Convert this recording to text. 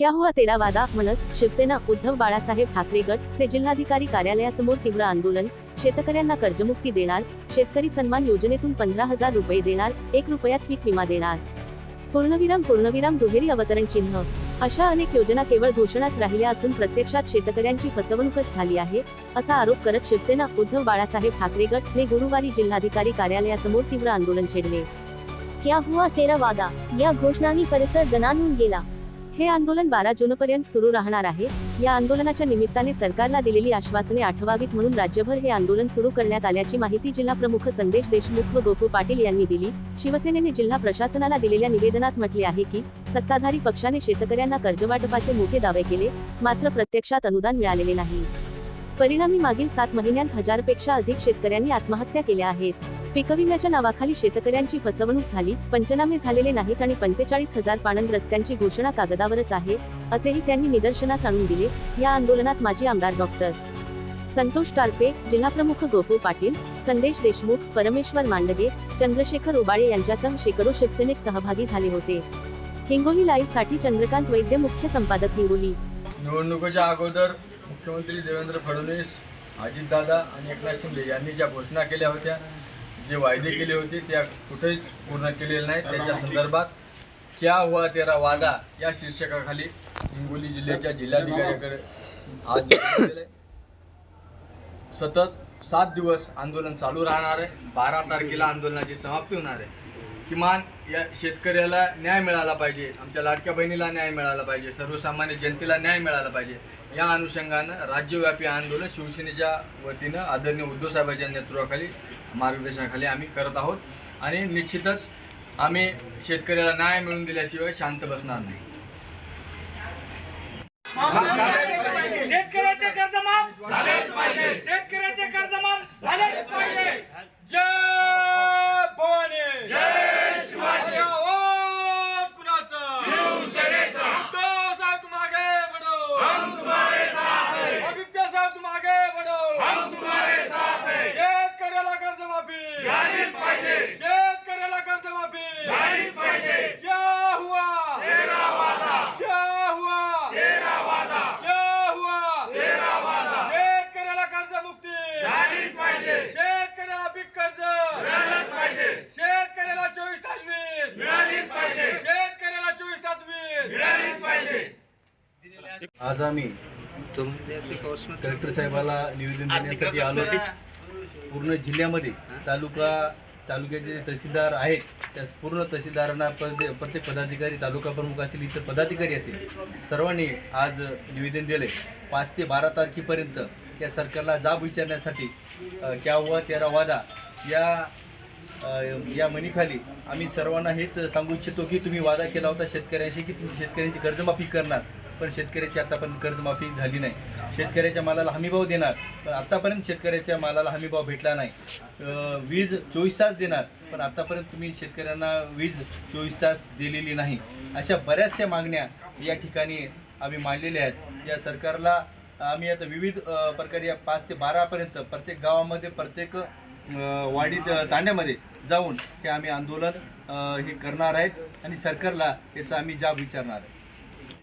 क्या हुआ तेरा वादा म्हणत शिवसेना उद्धव बाळासाहेब ठाकरे गट चे जिल्हाधिकारी कार्यालयासमोर तीव्र आंदोलन शेतकऱ्यांना कर्जमुक्ती देणार शेतकरी सन्मान योजनेतून पंधरा हजार रुपये देणार एक रुपयात पीक विमा देणार. पूर्णविराम पूर्णविराम दुहेरी अवतरण चिन्ह. अशा अनेक योजना केवळ घोषणाच राहिल्या असून प्रत्यक्षात शेतकऱ्यांची फसवणूकच झाली आहे असा आरोप करत शिवसेना उद्धव बाळासाहेब ठाकरे गट ने गुरुवारी जिल्हाधिकारी कार्यालयासमोर तीव्र आंदोलन छेडले. क्या हुआ तेरा वादा या घोषणांनी परिसर दणाणून गेला हे आंदोलन बारा जूनपर्यंत सुरू राहणार आहे. या आंदोलनाच्या निमित्ताने सरकारला दिलेली आश्वासने आठवावीत म्हणून राज्यभर हे आंदोलन सुरू करण्यात आल्याची माहिती जिल्हा प्रमुख संदेश देशमुख व गोपू पाटील यांनी दिली. शिवसेनेने जिल्हा प्रशासनाला दिलेल्या निवेदनात म्हटले आहे की सत्ताधारी पक्षाने शेतकऱ्यांना कर्जवाटपाचे मोठे दावे केले मात्र प्रत्यक्षात अनुदान मिळालेले नाही. परिणामी मागील सात महिन्यांत हजारपेक्षा अधिक शेतकऱ्यांनी आत्महत्या केल्या आहेत. पिकविम्याच्या नावाखाली शेतकऱ्यांची फसवणूक झाली पंचनामे झालेले नाहीत आणि पंचेचाळीस हजार पाणंद रस्त्यांची घोषणा कागदावरच आहे असेही त्यांनी निदर्शनास आणून दिले या आंदोलनात माजी आमदार डॉक्टर संतोष टारपे जिल्हाप्रमुख गोपू पाटील संदेश देशमुख परमेश्वर मांडगे चंद्रशेखर उबाळे यांच्यासह शेकडो शिवसेनेक सहभागी झाले होते. हिंगोली लाईव्हसाठी चंद्रकांत वैद्य मुख्य संपादक हिंगोली. निवडणुकीच्या अगोदर मुख्यमंत्री देवेंद्र फडणवीस अजितदादा आणि एकनाथ शिंदे यांनी ज्या घोषणा केल्या होत्या जे वायदे केले होते त्या कुठेच पूर्ण केलेले नाही त्याच्या संदर्भात क्या हुआ तेरा वादा या शीर्षकाखाली हिंगोली जिल्ह्याच्या जिल्हाधिकाऱ्याकडे आज सतत सात दिवस आंदोलन चालू राहणार आहे. बारा तारखेला आंदोलनाची समाप्ती होणार आहे. किमान या शेतकऱ्याला न्याय मिळाला पाहिजे आमच्या लाडक्या बहिणीला न्याय मिळाला पाहिजे सर्वसामान्य जनतेला न्याय मिळाला पाहिजे. या अनुषंगानं राज्यव्यापी आंदोलन शिवसेनेच्या वतीनं आदरणीय उद्धव साहेबांच्या नेतृत्वाखाली मार्गदर्शनाखाली आम्ही करत आहोत. आणि निश्चितच आम्ही शेतकऱ्याला न्याय मिळवून दिल्याशिवाय शांत बसणार नाही. शेतकऱ्याचे कर्ज माफ शेतकऱ्याचे कर्ज माफ झालेच पाहिजे जय भवानी जय शिवाजी आवाज कुणाचा शिवसेनेचा उद्धव साहेब तुम आगे बढ़ो हम तुम्हारे साथ हैं आदित्य साहेब तुम आगे बढ़ो हम तुम्हारे साथ हैं शेतकऱ्याला कर्ज माफी झालीच पाहिजे शेतकऱ्याला कर्ज माफी झालीच पाहिजे क्या हुआ तेरा वादा क्या हुआ तेरा वादा क्या हुआ तेरा वादा शेतकऱ्याला कर्जमुक्ती झालीच पाहिजे. शेतकऱ्याला पीक कर्ज मिळालंच पाहिजे. शेतकऱ्याला चोवीस तास वीज. मिळालीच पाहिजे. शेतकऱ्याला चोवीस तास वीज. मिळालीच पाहिजे. आज आम्ही कलेक्टर साहेबाला निवेदन देण्यासाठी आलो पूर्ण जिल्ह्यामध्ये तालुका तालुक्याचे जे तहसीलदार आहेत. त्या पूर्ण तहसीलदारांना प्रत्येक प्रत्येक पदाधिकारी तालुका प्रमुख असतील इतर पदाधिकारी असतील सर्वांनी आज निवेदन दिले पाच ते बारा तारखेपर्यंत या सरकारला जाब विचारण्यासाठी क्या हुआ तेरा वादा या या मनीखाली आम्ही सर्वांना हेच सांगू इच्छितो की तुम्ही वादा केला होता शेतकऱ्यांशी की तुम्ही शेतकऱ्यांची कर्जमाफी करणार पण शेतकऱ्याची आतापर्यंत कर्जमाफी झाली नाही. शेतकऱ्याच्या मालाला हमीभाव देणार पण आत्तापर्यंत शेतकऱ्याच्या मालाला हमीभाव भेटला नाही. वीज चोवीस तास देणार पण आत्तापर्यंत तुम्ही शेतकऱ्यांना वीज चोवीस तास दिलेली नाही. अशा बऱ्याचशा मागण्या या ठिकाणी आम्ही मांडलेल्या आहेत. या सरकारला आम्ही आता विविध प्रकारे या पाच ते बारापर्यंत प्रत्येक गावामध्ये प्रत्येक अ, वाडीत तांड्यामध्ये जाऊन हे आम्ही आंदोलन हे करणार आहेत आणि सरकारला याचा आम्ही जाब विचारणार आहे.